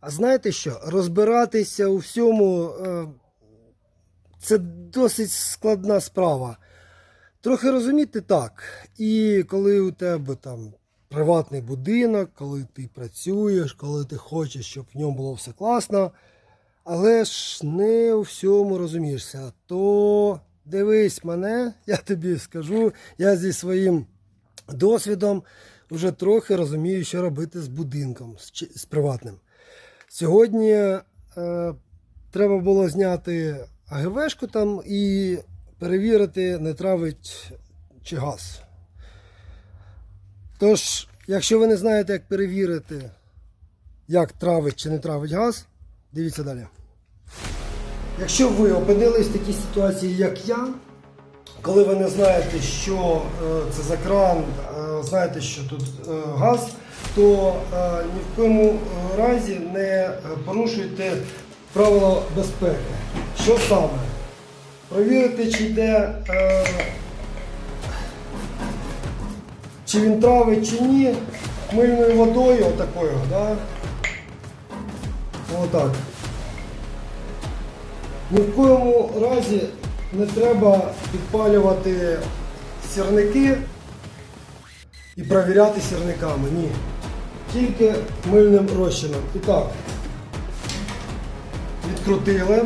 А знаєте що? Розбиратися у всьому е, це досить складна справа. Трохи розуміти так. І коли у тебе там приватний будинок, коли ти працюєш, коли ти хочеш, щоб в ньому було все класно, але ж не у всьому розумієшся, то дивись мене, я тобі скажу, я зі своїм досвідом вже трохи розумію, що робити з будинком, з приватним. Сьогодні е, треба було зняти АГВшку там і перевірити, не травить чи газ. Тож, якщо ви не знаєте, як перевірити, як травить чи не травить газ, дивіться далі. Якщо ви опинились в такій ситуації, як я, коли ви не знаєте, що е, це за кран, е, знаєте, що тут е, газ, то ні в якому разі не порушуйте правила безпеки. Що саме? Провірити, чи йде, чи він травить, чи ні, мильною водою, отакою, да? Отак. Ні в коєму разі не треба підпалювати сірники і провіряти сірниками. Ні. Тільки мильним розчином. І так, відкрутили.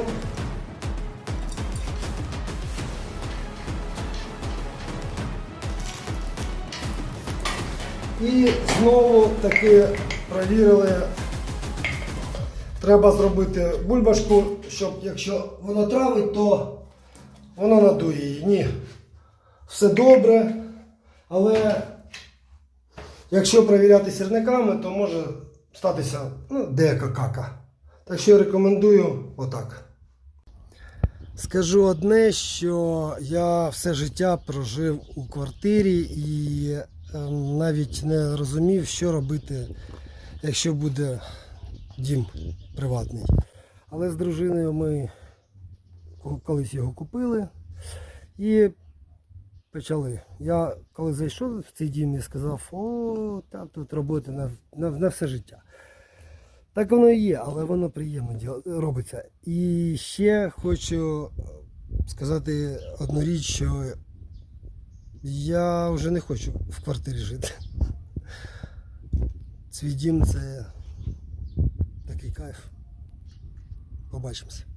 І знову таки провірили Треба зробити бульбашку, щоб якщо воно травить, то воно надує її. Ні. Все добре. Але якщо перевіряти сірниками, то може статися ну, деяка кака. Так що я рекомендую отак. Скажу одне, що я все життя прожив у квартирі і е, навіть не розумів, що робити, якщо буде дім приватний. Але з дружиною ми колись його купили і почали. Я коли зайшов в цей дім, я сказав, о, там тут робота на, на, на все життя. Так воно і є, але воно приємно робиться. І ще хочу сказати одну річ, що я вже не хочу в квартирі жити. Свій дім це такий кайф. Побачимося.